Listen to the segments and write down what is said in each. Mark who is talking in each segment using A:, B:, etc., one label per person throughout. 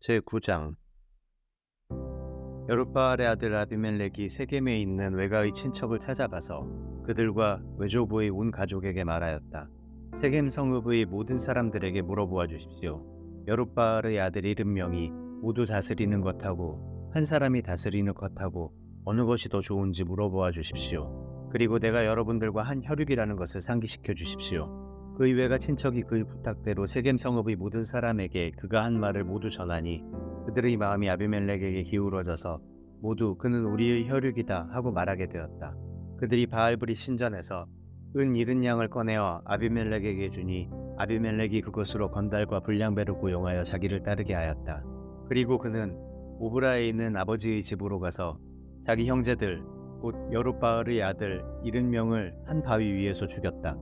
A: 제9장 여룻바알의 아들 아비멜렉이 세겜에 있는 외가의 친척을 찾아가서 그들과 외조부의 온 가족에게 말하였다. 세겜 성읍의 모든 사람들에게 물어보아 주십시오. 여룻바알의 아들 일흔 명이 모두 다스리는 것하고 한 사람이 다스리는 것하고 어느 것이 더 좋은지 물어보아 주십시오. 그리고 내가 여러분들과 한 혈육이라는 것을 상기시켜 주십시오. 그의 외가 친척이 그의 부탁대로 세겜 성읍의 모든 사람에게 그가 한 말을 모두 전하니 그들의 마음이 아비멜렉에게 기울어져서 모두 그는 우리의 혈육이다 하고 말하게 되었다. 그들이 바알브리 신전에서 은 이른 양을 꺼내어 아비멜렉에게 주니 아비멜렉이 그것으로 건달과 불량배를 고용하여 자기를 따르게 하였다. 그리고 그는 오브라에 있는 아버지의 집으로 가서 자기 형제들 곧 여룻바알의 아들 이른 명을 한 바위 위에서 죽였다.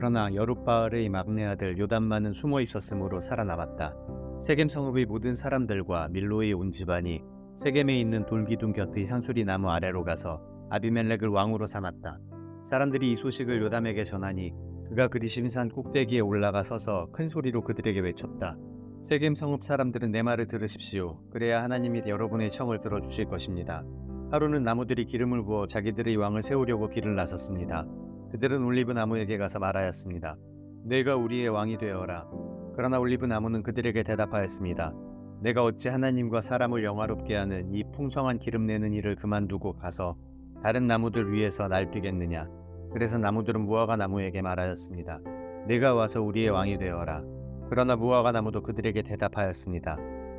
A: 그러나 여룻바알의 막내 아들 요담만은 숨어 있었으므로 살아남았다. 세겜 성읍의 모든 사람들과 밀로의 온 집안이 세겜에 있는 돌기둥 곁의 상수리 나무 아래로 가서 아비멜렉을 왕으로 삼았다. 사람들이 이 소식을 요담에게 전하니 그가 그리 심산 꼭대기에 올라가 서서 큰 소리로 그들에게 외쳤다. 세겜 성읍 사람들은 내 말을 들으십시오. 그래야 하나님이 여러분의 청을 들어주실 것입니다. 하루는 나무들이 기름을 부어 자기들의 왕을 세우려고 길을 나섰습니다. 그들은 올리브 나무에게 가서 말하였습니다. 내가 우리의 왕이 되어라. 그러나 올리브 나무는 그들에게 대답하였습니다. 내가 어찌 하나님과 사람을 영화롭게 하는 이 풍성한 기름 내는 일을 그만두고 가서 다른 나무들 위에서 날뛰겠느냐. 그래서 나무들은 무화과 나무에게 말하였습니다. 내가 와서 우리의 왕이 되어라. 그러나 무화과 나무도 그들에게 대답하였습니다.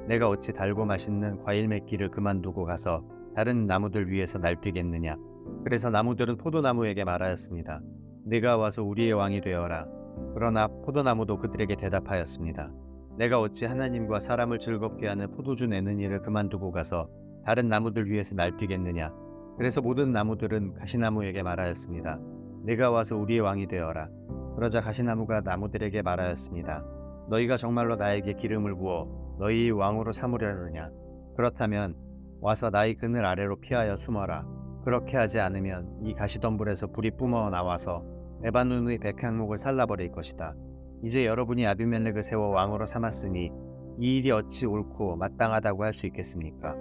A: 내가 어찌 달고 맛있는 과일 맺기를 그만두고 가서 다른 나무들 위에서 날뛰겠느냐. 그래서 나무들은 포도나무에게 말하였습니다. 내가 와서 우리의 왕이 되어라. 그러나 포도나무도 그들에게 대답하였습니다. 내가 어찌 하나님과 사람을 즐겁게 하는 포도주 내는 일을 그만두고 가서 다른 나무들 위에서 날뛰겠느냐. 그래서 모든 나무들은 가시나무에게 말하였습니다. 내가 와서 우리의 왕이 되어라. 그러자 가시나무가 나무들에게 말하였습니다. 너희가 정말로 나에게 기름을 부어 너희 왕으로 삼으려느냐. 그렇다면 와서 나의 그늘 아래로 피하여 숨어라. 그렇게 하지 않으면 이 가시덤불에서 불이 뿜어 나와서 에바눈의 백향목을 살라버릴 것이다. 이제 여러분이 아비멜렉을 세워 왕으로 삼았으니 이 일이 어찌 옳고 마땅하다고 할 수 있겠습니까?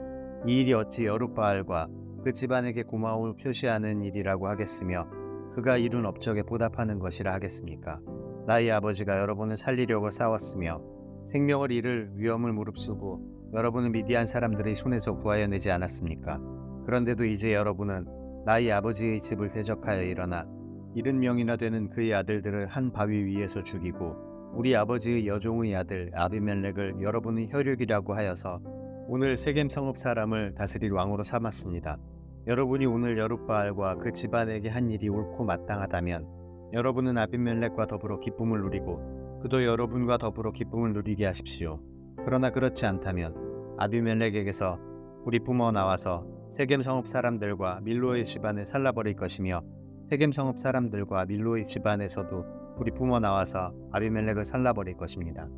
A: 이 일이 어찌 여룻바알과 그 집안에게 고마움을 표시하는 일이라고 하겠으며 그가 이룬 업적에 보답하는 것이라 하겠습니까? 나의 아버지가 여러분을 살리려고 싸웠으며 생명을 잃을 위험을 무릅쓰고 여러분은 미디안 사람들의 손에서 구하여내지 않았습니까? 그런데도 이제 여러분은 나의 아버지의 집을 대적하여 일어나 이른 명이나 되는 그의 아들들을 한 바위 위에서 죽이고 우리 아버지의 여종의 아들 아비멜렉을 여러분의 혈육이라고 하여서 오늘 세겜 성읍 사람을 다스릴 왕으로 삼았습니다. 여러분이 오늘 여룻바알과 그 집안에게 한 일이 옳고 마땅하다면 여러분은 아비멜렉과 더불어 기쁨을 누리고 그도 여러분과 더불어 기쁨을 누리게 하십시오. 그러나 그렇지 않다면 아비멜렉에게서 불이 뿜어 나와서 세겜 성읍 사람들과 밀로의 집안을 살라버릴 것이며 세겜 성읍 사람들과 밀로의 집안에서도 불이 뿜어 나와서 아비멜렉을 살라버릴 것입니다.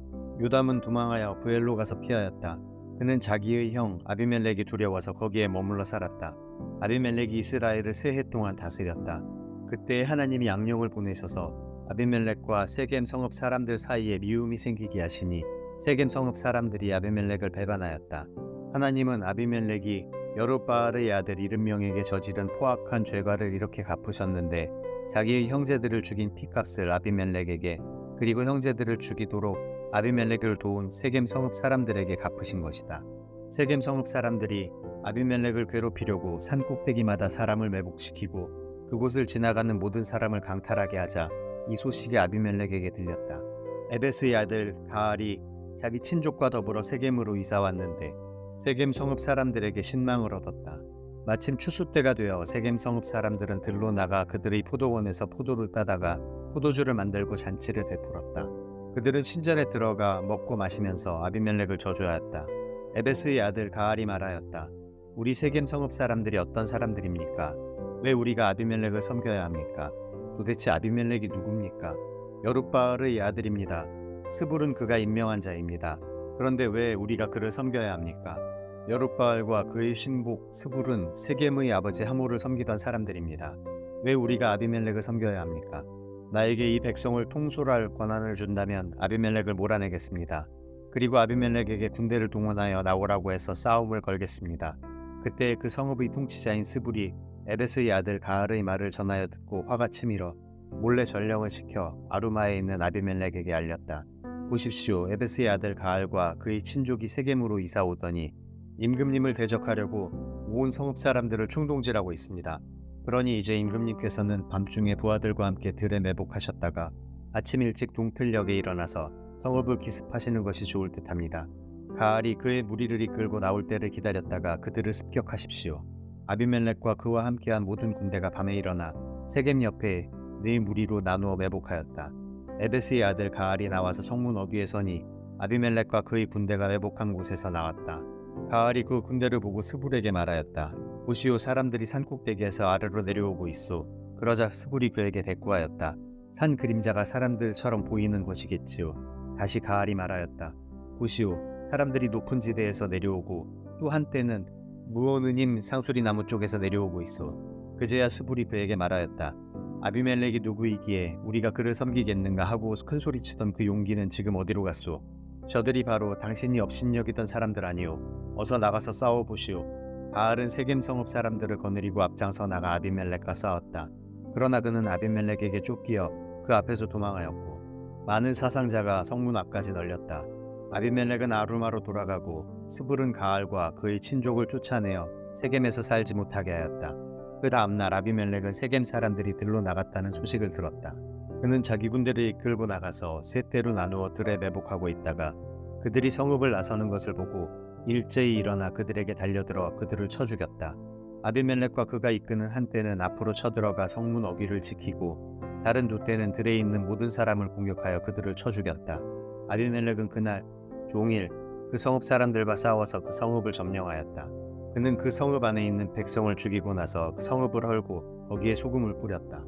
A: 요담은 도망하여 부엘로 가서 피하였다. 그는 자기의 형 아비멜렉이 두려워서 거기에 머물러 살았다. 아비멜렉이 이스라엘을 세 해 동안 다스렸다. 그때 하나님이 양령을 보내셔서 아비멜렉과 세겜 성읍 사람들 사이에 미움이 생기게 하시니 세겜 성읍 사람들이 아비멜렉을 배반하였다. 하나님은 아비멜렉이 여룻바알의 아들 이른명에게 저지른 포악한 죄과를 이렇게 갚으셨는데 자기의 형제들을 죽인 피값을 아비멜렉에게 그리고 형제들을 죽이도록 아비멜렉을 도운 세겜 성읍 사람들에게 갚으신 것이다. 세겜 성읍 사람들이 아비멜렉을 괴롭히려고 산 꼭대기마다 사람을 매복시키고 그곳을 지나가는 모든 사람을 강탈하게 하자 이 소식이 아비멜렉에게 들렸다. 에베스의 아들 가알이 자기 친족과 더불어 세겜으로 이사 왔는데 세겜 성읍 사람들에게 신망을 얻었다. 마침 추수 때가 되어 세겜 성읍 사람들은 들로 나가 그들의 포도원에서 포도를 따다가 포도주를 만들고 잔치를 베풀었다. 그들은 신전에 들어가 먹고 마시면서 아비멜렉을 저주하였다. 에베스의 아들 가알이 말하였다. 우리 세겜 성읍 사람들이 어떤 사람들입니까? 왜 우리가 아비멜렉을 섬겨야 합니까? 도대체 아비멜렉이 누굽니까? 여룻바알의 아들입니다. 스불은 그가 임명한 자입니다. 그런데 왜 우리가 그를 섬겨야 합니까? 여룻바알과 그의 신복 스불은 세겜의 아버지 하모를 섬기던 사람들입니다. 왜 우리가 아비멜렉을 섬겨야 합니까? 나에게 이 백성을 통솔할 권한을 준다면 아비멜렉을 몰아내겠습니다. 그리고 아비멜렉에게 군대를 동원하여 나오라고 해서 싸움을 걸겠습니다. 그때 그 성읍의 통치자인 스불이 에베스의 아들 가알의 말을 전하여 듣고 화가 치밀어 몰래 전령을 시켜 아루마에 있는 아비멜렉에게 알렸다. 보십시오. 에베스의 아들 가알과 그의 친족이 세겜으로 이사 오더니 임금님을 대적하려고 온 성읍 사람들을 충동질하고 있습니다. 그러니 이제 임금님께서는 밤중에 부하들과 함께 들에 매복하셨다가 아침 일찍 동틀녘에 일어나서 성읍을 기습하시는 것이 좋을 듯합니다. 가알이 그의 무리를 이끌고 나올 때를 기다렸다가 그들을 습격하십시오. 아비멜렉과 그와 함께한 모든 군대가 밤에 일어나 세겜 옆에 네 무리로 나누어 매복하였다. 에베스의 아들 가알이 나와서 성문 어귀에 서니 아비멜렉과 그의 군대가 매복한 곳에서 나왔다. 가알이 그 군대를 보고 스불에게 말하였다. 보시오 사람들이 산꼭대기에서 아래로 내려오고 있소. 그러자 스불이 그에게 대꾸하였다. 산 그림자가 사람들처럼 보이는 것이겠지요. 다시 가알이 말하였다. 보시오 사람들이 높은 지대에서 내려오고 또 한때는 무오느님 상수리 나무 쪽에서 내려오고 있어. 그제야 스불이 그에게 말하였다. 아비멜렉이 누구이기에 우리가 그를 섬기겠는가 하고 큰 소리치던 그 용기는 지금 어디로 갔소? 저들이 바로 당신이 업신여기던 사람들 아니오. 어서 나가서 싸워보시오. 바알은 세겜 성읍 사람들을 거느리고 앞장서 나가 아비멜렉과 싸웠다. 그러나 그는 아비멜렉에게 쫓기어 그 앞에서 도망하였고 많은 사상자가 성문 앞까지 널렸다. 아비멜렉은 아루마로 돌아가고 스불은 가알과 그의 친족을 쫓아내어 세겜에서 살지 못하게 하였다. 그 다음날 아비멜렉은 세겜 사람들이 들로 나갔다는 소식을 들었다. 그는 자기 군대를 이끌고 나가서 세 대로 나누어 들에 매복하고 있다가 그들이 성읍을 나서는 것을 보고 일제히 일어나 그들에게 달려들어 그들을 쳐 죽였다. 아비멜렉과 그가 이끄는 한 대는 앞으로 쳐들어가 성문 어귀를 지키고 다른 두 대는 들에 있는 모든 사람을 공격하여 그들을 쳐 죽였다. 아비멜렉은 그날 종일 그 성읍 사람들과 싸워서 그 성읍을 점령하였다. 그는 그 성읍 안에 있는 백성을 죽이고 나서 그 성읍을 헐고 거기에 소금을 뿌렸다.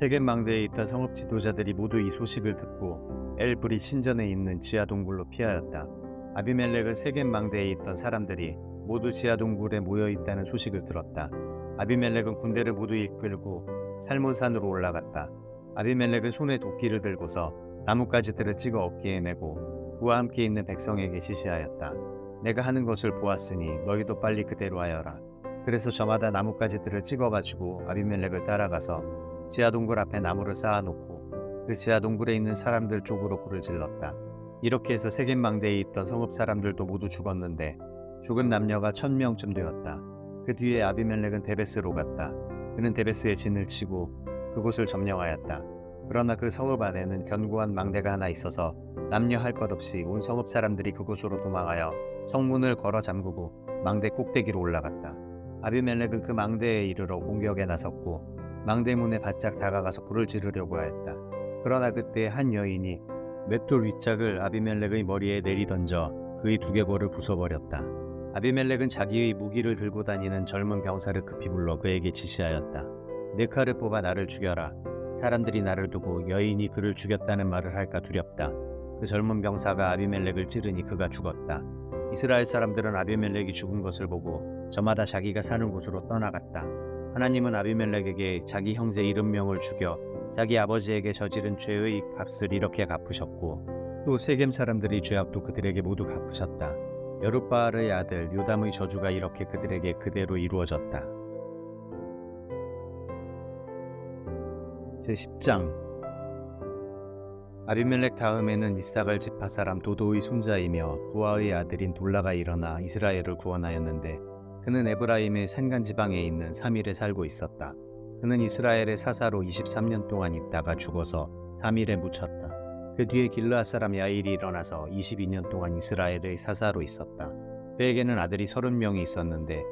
A: 세겜 망대에 있던 성읍 지도자들이 모두 이 소식을 듣고 엘브리 신전에 있는 지하 동굴로 피하였다. 아비멜렉은 세겜 망대에 있던 사람들이 모두 지하 동굴에 모여 있다는 소식을 들었다. 아비멜렉은 군대를 모두 이끌고 살몬산으로 올라갔다. 아비멜렉은 손에 도끼를 들고서 나뭇가지들을 찍어 어깨에 메고 그와 함께 있는 백성에게 지시하였다. 내가 하는 것을 보았으니 너희도 빨리 그대로 하여라. 그래서 저마다 나뭇가지들을 찍어가지고 아비멜렉을 따라가서 지하 동굴 앞에 나무를 쌓아놓고 그 지하 동굴에 있는 사람들 쪽으로 불을 질렀다. 이렇게 해서 세겜 망대에 있던 성읍 사람들도 모두 죽었는데 죽은 남녀가 천 명쯤 되었다. 그 뒤에 아비멜렉은 데베스로 갔다. 그는 데베스에 진을 치고 그곳을 점령하였다. 그러나 그 성읍 안에는 견고한 망대가 하나 있어서 남녀 할 것 없이 온 성읍 사람들이 그곳으로 도망하여 성문을 걸어 잠그고 망대 꼭대기로 올라갔다. 아비멜렉은 그 망대에 이르러 공격에 나섰고 망대문에 바짝 다가가서 불을 지르려고 하였다. 그러나 그때 한 여인이 맷돌 윗짝을 아비멜렉의 머리에 내리던져 그의 두개골을 부숴버렸다. 아비멜렉은 자기의 무기를 들고 다니는 젊은 병사를 급히 불러 그에게 지시하였다. 네 칼을 뽑아 나를 죽여라. 사람들이 나를 두고 여인이 그를 죽였다는 말을 할까 두렵다. 그 젊은 병사가 아비멜렉을 찌르니 그가 죽었다. 이스라엘 사람들은 아비멜렉이 죽은 것을 보고 저마다 자기가 사는 곳으로 떠나갔다. 하나님은 아비멜렉에게 자기 형제 일흔 명을 죽여 자기 아버지에게 저지른 죄의 값을 이렇게 갚으셨고 또 세겜 사람들이 죄악도 그들에게 모두 갚으셨다. 여룻바알의 아들 요담의 저주가 이렇게 그들에게 그대로 이루어졌다. 제10장 아비멜렉 다음에는 이삭을 지파 사람 도도의 손자이며 부하의 아들인 돌라가 일어나 이스라엘을 구원하였는데 그는 에브라임의 산간 지방에 있는 사밀에 살고 있었다. 그는 이스라엘의 사사로 23년 동안 있다가 죽어서 사밀에 묻혔다. 그 뒤에 길르앗 사람 야일이 일어나서 22년 동안 이스라엘의 사사로 있었다. 그에게는 아들이 30명이 있었는데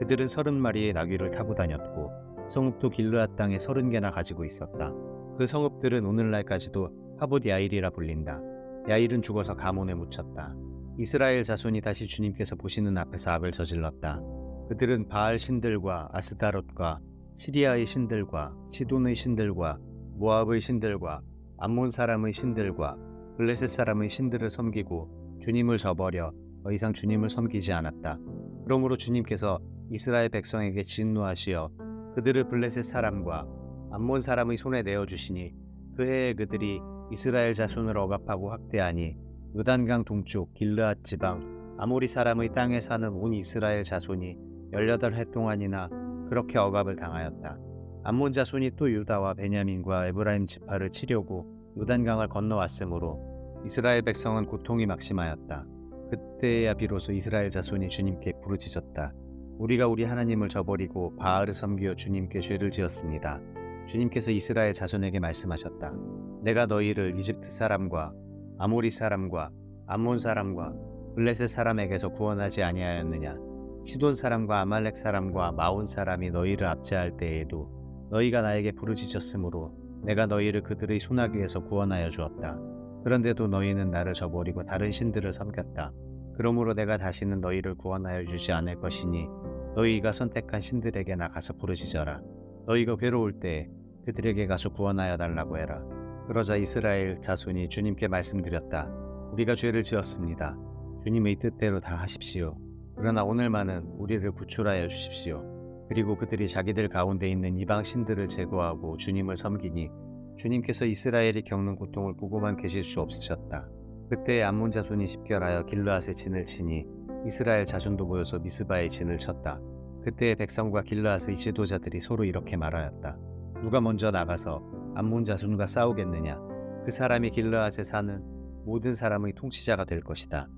A: 그들은 30마리의 나귀를 타고 다녔고 성읍도 길르앗 땅에 30개나 가지고 있었다. 그 성읍들은 오늘날까지도 하봇 야일이라 불린다. 야일은 죽어서 가몬에 묻혔다. 이스라엘 자손이 다시 주님께서 보시는 앞에서 악을 저질렀다. 그들은 바알 신들과 아스다롯과 시리아의 신들과 시돈의 신들과 모압의 신들과 암몬 사람의 신들과 블레셋 사람의 신들을 섬기고 주님을 저버려 더 이상 주님을 섬기지 않았다. 그러므로 주님께서 이스라엘 백성에게 진노하시어 그들을 블레셋 사람과 암몬 사람의 손에 내어 주시니 그 해에 그들이 이스라엘 자손을 억압하고 학대하니 요단강 동쪽 길르앗 지방 아모리 사람의 땅에 사는 온 이스라엘 자손이 18해 동안이나 그렇게 억압을 당하였다. 암몬 자손이 또 유다와 베냐민과 에브라임 지파를 치려고 요단강을 건너왔으므로 이스라엘 백성은 고통이 막심하였다. 그때야 비로소 이스라엘 자손이 주님께 부르짖었다. 우리가 우리 하나님을 저버리고 바알을 섬기어 주님께 죄를 지었습니다. 주님께서 이스라엘 자손에게 말씀하셨다. 내가 너희를 이집트 사람과 아모리 사람과 암몬 사람과 블레셋 사람에게서 구원하지 아니하였느냐? 시돈 사람과 아말렉 사람과 마온 사람이 너희를 압제할 때에도 너희가 나에게 부르짖었으므로 내가 너희를 그들의 손아귀에서 구원하여 주었다. 그런데도 너희는 나를 저버리고 다른 신들을 섬겼다. 그러므로 내가 다시는 너희를 구원하여 주지 않을 것이니 너희가 선택한 신들에게 나가서 부르짖어라. 너희가 괴로울 때 그들에게 가서 구원하여 달라고 해라. 그러자 이스라엘 자손이 주님께 말씀드렸다. 우리가 죄를 지었습니다. 주님의 뜻대로 다 하십시오. 그러나 오늘만은 우리를 구출하여 주십시오. 그리고 그들이 자기들 가운데 있는 이방 신들을 제거하고 주님을 섬기니 주님께서 이스라엘이 겪는 고통을 보고만 계실 수 없으셨다. 그때 암몬 자손이 집결하여 길르앗의 진을 치니 이스라엘 자손도 모여서 미스바의 진을 쳤다. 그때 백성과 길르앗의 지도자들이 서로 이렇게 말하였다. 누가 먼저 나가서 암몬 자손과 싸우겠느냐? 그 사람이 길르앗에 사는 모든 사람의 통치자가 될 것이다.